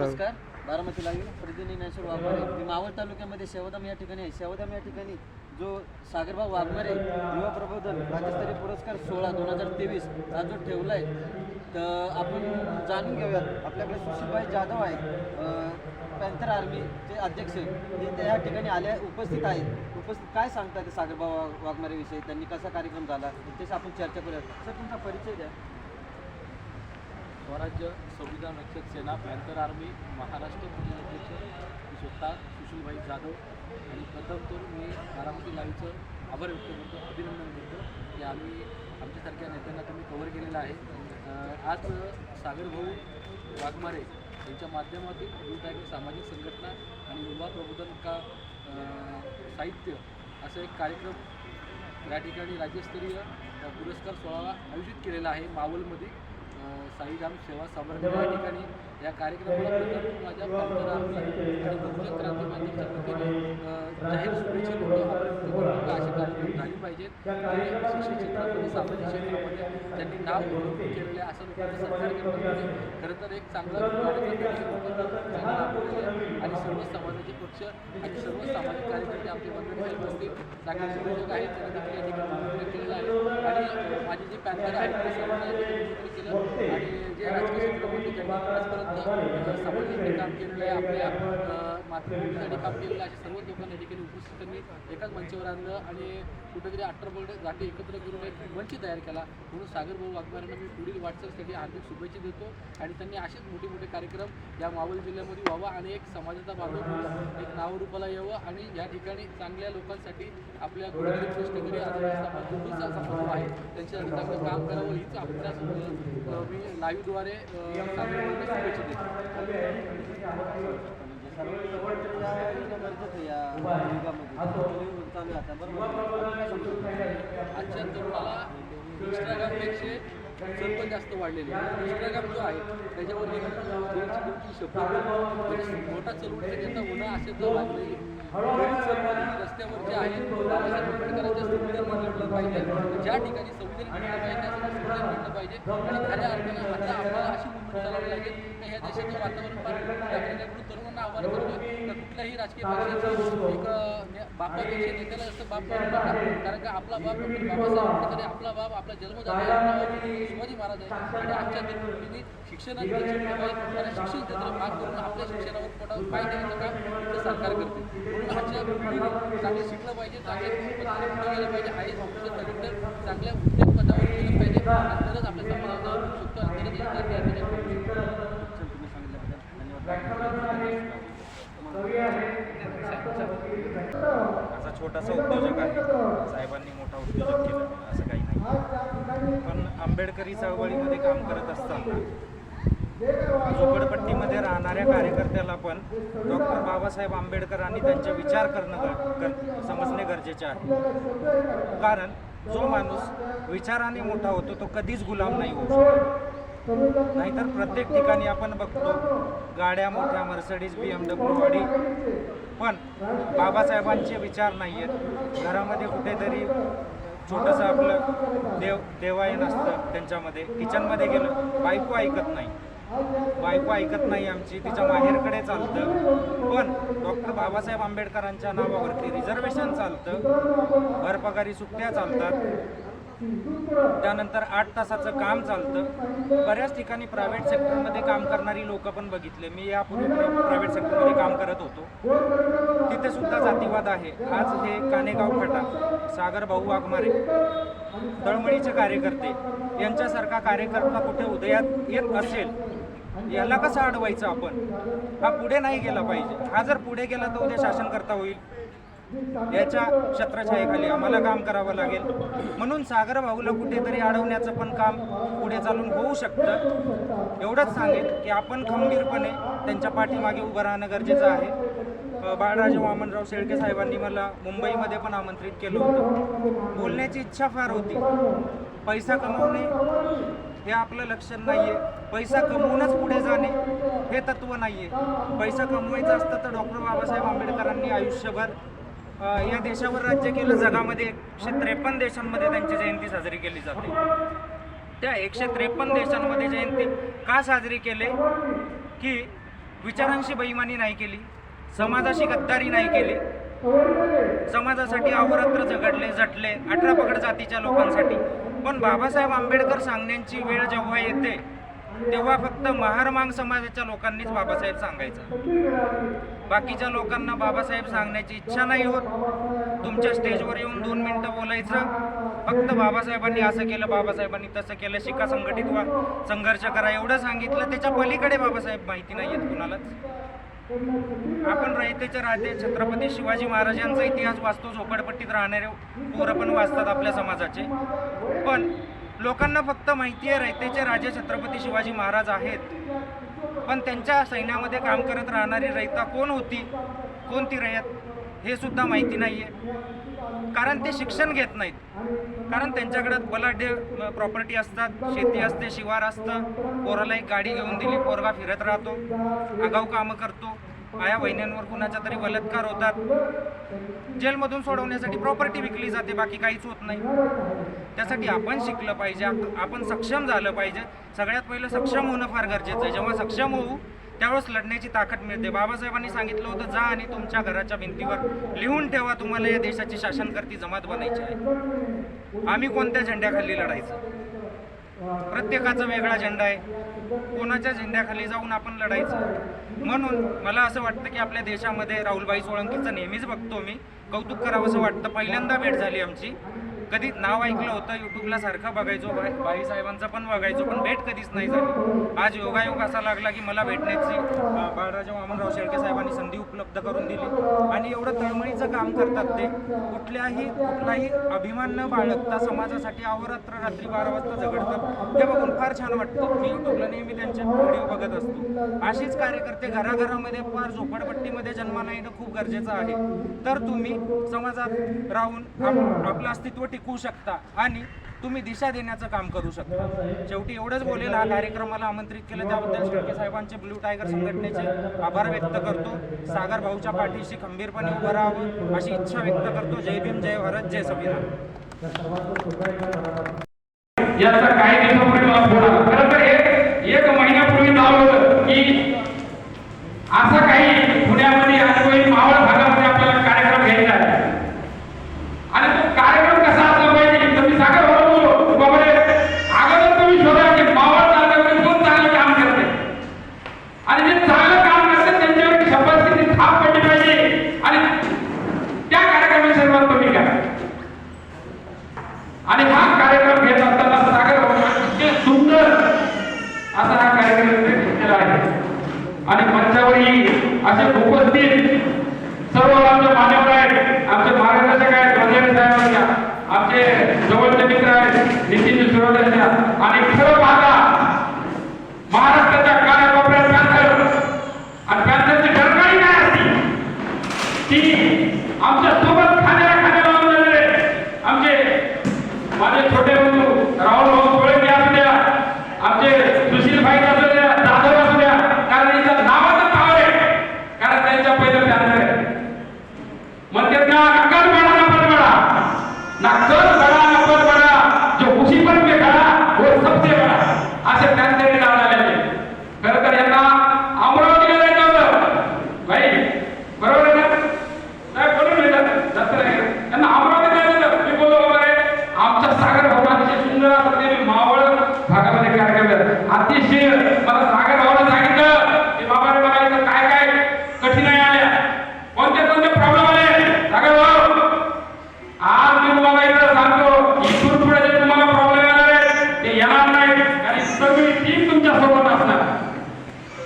नमस्कार. बारामती लागेल. प्रतिनिधी ज्ञानेश्वर वाघमारे. मी मावळ तालुक्यामध्ये शेवदाम या ठिकाणी आहे. शेवदाम या ठिकाणी जो सागरभाऊ वाघमारे युवा प्रबोधन राज्यस्तरीय पुरस्कार सोळा दोन हजार तेवीस हा जो ठेवला आहे तर आपण जाणून घेऊयात. आपल्याकडे सुशीलभाई जाधव आहेत पॅन्थर आर्मीचे अध्यक्ष ते त्या ठिकाणी आले उपस्थित आहेत. उपस्थित काय सांगतात ते सागरभाऊ वाघ- वाघमारेविषयी त्यांनी कसा कार्यक्रम झाला? त्याच्याशी आपण चर्चा करूयात. सर तुमचा परिचय द्या. स्वराज्य संविधान रक्षक सेना पॅन्थर आर्मी महाराष्ट्र प्रदेश अध्यक्ष मी स्वतः सुशीलभाई जाधव आणि प्रथम तर मी बारामती लाईव्हचं आभार व्यक्त करतो अभिनंदन करतो की आम्ही आमच्यासारख्या नेत्यांना तुम्ही कव्हर केलेलं आहे. आज सागरभाऊ वाघमारे यांच्या माध्यमातून विविध सामाजिक संघटना आणि युवा प्रबोधन का साहित्य असा एक कार्यक्रम या ठिकाणी राज्यस्तरीय पुरस्कार सोहळा आयोजित केलेला आहे मावलमध्ये. अ, साईराम सेवा समारंभ या ठिकाणी या कार्यक्रमाला माझ्या आर्मी आणि बहुजन क्रांती माध्यमच्या वतीने जाहीर शुभेच्छा देतो. आपण असे कार्यक्रम झाले पाहिजेत. ते शिक्षण क्षेत्रामध्ये सामाजिक क्षेत्रामध्ये त्यांनी नाव केलेलं असं लोकांचं खरं तर एक चांगला आणि सर्व समाजाचे पक्ष आणि सर्व सामाजिक कार्यकर्ते आमचे मंडळी साहेब असतील चांगले संयोजक आहेत. त्यांना देखील या ठिकाणी निमंत्रित केलेलं आहे. आणि माझे जे पॅन्थर आहेत ते सर्वांना या ठिकाणी निमंत्रित केलं आणि जे राजकीय क्षेत्रामध्ये ज्यांनी आजपर्यंत अ, काम केलेलं आहे आपल्या अ, मातृभूमीसाठी काम केलेलं अशा सर्व लोकांना या ठिकाणी उपस्थित त्यांनी एकाच मंचावर आणलं आणि कुठेतरी अठरा जाती एकत्र करून एक मंच तयार केला. म्हणून सागरभाऊ वाघमारांना मी पुढील वाटचालसाठी हार्दिक शुभेच्छा देतो आणि त्यांनी असेच मोठे मोठे कार्यक्रम या मावळ जिल्ह्यामध्ये व्हावा आणि एक समाजाचा बांधव एक नावरूपाला यावं आणि या ठिकाणी चांगल्या लोकांसाठी आपल्या कुठेतरी समाज आहे. त्यांच्यासाठी चांगलं काम करावं हीच आपल्या मी लाईव्हद्वारे शुभेच्छा देतो म्हणजे सर्व या योजना गरजेचं या चालू आता बरोबर आजच्या तरुणाला इंस्टाग्रामपेक्षा जास्त वाढलेले आहे इंस्टाग्राम जो आहे त्याच्यावर शब्द मोठा चळवळीचा नेता होणं असे तर लागलेली रस्त्यावर जे आहे बाबासाहेब आंबेडकरांच्या संविधान पाहिजे ज्या ठिकाणी संविधान घडलं पाहिजे पाहिजे आणि खऱ्या अर्थानं आता आम्हाला अशी मुवमेंट लागेल ह्या देशाचं वातावरण फार तरुणांना आव्हान करतो कुठल्याही राजकीय पक्षाची एक अं, ने- बापापेक्षा नेत्याला जास्त बाप मानू कारण का आपला बाप डॉक्टर बाबासाहेब आंबेडकर आपला बाप आपला जन्म झाला शिवाजी महाराज आहे. आणि आजच्या तरुण पिढीने शिक्षणात आणि शिक्षण क्षेत्र भाग करून आपल्या शिक्षणावर पोटावर पाय द्यायचं काम सरकार करते. म्हणून आजच्या पिढीने चांगलं शिकलं पाहिजे चांगले पुढे गेलं पाहिजे. आई एस ऑफिसर कलेक्टर चांगल्या उद्योग पदावर गेलं पाहिजे आणि तरच आपल्या समाजाला जाऊ शकतो आणि तरच विद्यार्थी या ठिकाणी पोहोचू शकतो. शिक्षण तुम्ही सांगितल्याबद्दल धन्यवाद असा छोटासा उद्योजक आहे. साहेबांनी मोठा उद्योजक केला असं काही नाही. पण आंबेडकरी चळवळीमध्ये काम करत असताना झोपडपट्टीमध्ये राहणाऱ्या कार्यकर्त्याला पण डॉक्टर बाबासाहेब आंबेडकर आणि त्यांचे विचार करणं गर- समजणे गरजेचे आहे. कारण जो माणूस विचाराने मोठा होतो तो कधीच गुलाम नाही होऊ शकतो. नाहीतर प्रत्येक ठिकाणी आपण बघतो गाड्या मोठ्या मर्सडीज बी एम डब्ल्यू गाडी पण बाबासाहेबांचे विचार नाही आहेत घरामध्ये कुठेतरी छोटंसं आपलं देव देवायन असतं त्यांच्यामध्ये. किचनमध्ये गेलं बायको ऐकत नाही. बायको ऐकत नाही आमची तिच्या माहेरकडे चालतं. पण डॉक्टर बाबासाहेब आंबेडकरांच्या नावावरती रिझर्वेशन चालतं. भरपगारी सुट्ट्या चालतात. त्यानंतर आठ तासाचं काम चालतं. बऱ्याच ठिकाणी प्रायव्हेट सेक्टरमध्ये काम करणारी लोक पण बघितले. मी यापूर्वी प्रायव्हेट सेक्टरमध्ये काम करत होतो. तिथे सुद्धा जातीवाद आहे. आज हे कानेगाव फाटा सागर भाऊ वाघमारे तळमळीचे कार्यकर्ते यांच्यासारखा कार्यकर्ता कुठे उदयात येत असेल याला कसं अडवायचं आपण? हा पुढे नाही गेला पाहिजे. हा जर पुढे गेला तर उद्या शासन करता होईल. याच्या छत्रछायेखाली आम्हाला काम करावं लागेल. म्हणून सागर भाऊला कुठेतरी अडवण्याचं पण काम पुढे चालून होऊ शकतं. एवढंच सांगेल की आपण खंबीरपणे त्यांच्या पाठीमागे उभं राहणं गरजेचं आहे. बाळराजे वामनराव शेळके साहेबांनी मला मुंबईमध्ये पण आमंत्रित केलं होतं. बोलण्याची इच्छा फार होती. पैसा कमवणे हे आपलं लक्षण नाही आहे पैसा कमवूनच पुढे जाणे हे तत्त्व नाही आहे पैसा कमवायचा असतं तर डॉक्टर बाबासाहेब आंबेडकरांनी आयुष्यभर या देशावर राज्य केलं जगामध्ये एकशे त्रेपन्न देशांमध्ये त्यांची जयंती साजरी केली जाते. त्या एकशे त्रेपन्न देशांमध्ये जयंती का साजरी केले? की विचारांशी बेईमानी नाही केली समाजाशी गद्दारी नाही केली समाजासाठी अहोरात्र झगडले झटले अठरा पगड जातीच्या लोकांसाठी. पण बाबासाहेब आंबेडकर सांगण्याची वेळ जेव्हा येते तेव्हा फक्त महारमांग समाजाच्या लोकांनीच बाबासाहेब सांगायचं. बाकीच्या लोकांना बाबासाहेब सांगण्याची इच्छा नाही होत. तुमच्या स्टेजवर येऊन दोन मिनटं बोलायचं. फक्त बाबासाहेबांनी असं केलं बाबासाहेबांनी तसं केलं. शिका संघटित व्हा. संघर्ष करा. एवढं सांगितलं त्याच्या पलीकडे बाबासाहेब माहिती नाही आहेत कुणालाच. आपण रयतेचे राजे छत्रपती शिवाजी महाराजांचा इतिहास वाचतो झोपडपट्टीत राहणारे पोरं पण वाचतात आपल्या समाजाचे. पण लोकांना फक्त माहिती आहे रयतेचे राजे छत्रपती शिवाजी महाराज आहेत. पण त्यांच्या सैन्यामध्ये काम करत राहणारी रयता कोण होती? कोणती रयत? हे सुद्धा माहिती नाही आहे कारण ते शिक्षण घेत नाहीत. कारण त्यांच्याकडे बलाढ्य प्रॉपर्टी असतात शेती असते शिवार असतं. पोराला एक गाडी घेऊन दिली पोरगा फिरत राहतो आगाऊ कामं करतो. आया बहिण्यांवर कुणाचा तरी बलात्कार होतात. जेलमधून सोडवण्यासाठी प्रॉपर्टी विकली जाते बाकी काहीच होत नाही. त्यासाठी आपण शिकलं पाहिजे आप- आपण सक्षम झालं पाहिजे. सगळ्यात पहिलं सक्षम होणं फार गरजेचं आहे. जेव्हा सक्षम होऊ त्यावेळेस लढण्याची ताकद मिळते. बाबासाहेबांनी सांगितलं होतं जा आणि तुमच्या घराच्या भिंतीवर लिहून ठेवा तुम्हाला या देशाची शासनकर्ती जमात बनायची आहे. आम्ही कोणत्या झेंड्याखाली लढायचं? प्रत्येकाचा वेगळा झेंडा आहे. कोणाच्या झेंड्याखाली जाऊन आपण लढायचं? म्हणून मला असं वाटतं की आपल्या देशामध्ये राहुलबाई सोळंकीचं नेहमीच बघतो मी. कौतुक करावं असं वाटतं. पहिल्यांदा भेट झाली आमची. कधी नाव ऐकलं होतं युट्यूबला सारखं बघायचो बाई बाई साहेबांचं पण बघायचो पण भेट कधीच नाही झाली. आज योगायोग असा लागला की मला भेटण्याची बाळराजा वामनराव शेळके साहेबांनी संधी उपलब्ध करून दिली. आणि एवढं तळमळीचं काम करतात ते. कुठल्याही कुठलाही अभिमान न बाळगता समाजासाठी अहोरात्र रात्री बारा वाजता झगडतात. ते बघून फार छान वाटतं मी युट्यूबला नेहमी त्यांचे व्हिडिओ बघत असतो. अशीच कार्यकर्ते घराघरामध्ये फार झोपडपट्टीमध्ये जन्माला येणं खूप गरजेचं आहे. तर तुम्ही समाजात राहून आपलं अस्तित्व टिकवू शकता आणि तुम्ही दिशा देण्याचं काम करू शकता. शेवटी एवढंच बोलेल हा कार्यक्रमाला आमंत्रित केलं. त्याबद्दल शेळके साहेबांचे ब्लू टायगर संघटनेचे आभार व्यक्त करतो. सागर भाऊच्या पाठीशी खंबीरपणे उभं राहावं अशी इच्छा व्यक्त करतो. जय भीम जय भारत जय संविधान याचा काही दिवसापूर्वी मला फोन आला. खरं तर एक महिन्यापूर्वी नाव होतं की असं काही पुण्यामध्ये आणि मावळ भागामध्ये आपल्याला कार्यक्रम घ्यायचा आहे आणि तो कार्यक्रम कसा असला पाहिजे तर मी सागर भाऊ बोललो बाबा रे अगोदर तुम्ही शोधा की मावळ तालुक्यामध्ये कोण चांगलं काम करते आणि जे चांगलं काम करते त्यांच्यावर शपथची थाप पडली पाहिजे आणि त्या कार्यक्रमाची सुरुवात तुम्ही करा आणि हा कार्यक्रम घेत असताना सागर भाऊंनी सुंदर असा हा कार्यक्रम इथे घेतलेला आहे आणि मंचावरही असे उपस्थित सर्व आमचे मान्यवर आहेत आमचे मार्गदर्शक आहेत रंजन साहेबांच्या आमचे जवळचे मित्र आहेत नितीन सुरवड्यांच्या आणि खरं पाहता महाराष्ट्राच्या कानाकोपऱ्यात पॅन्थर आणि पॅन्थरची डरकाळी काय असती ती आमच्यासोबत खाण्याला खाण्याला लावून झालेले आमचे माझे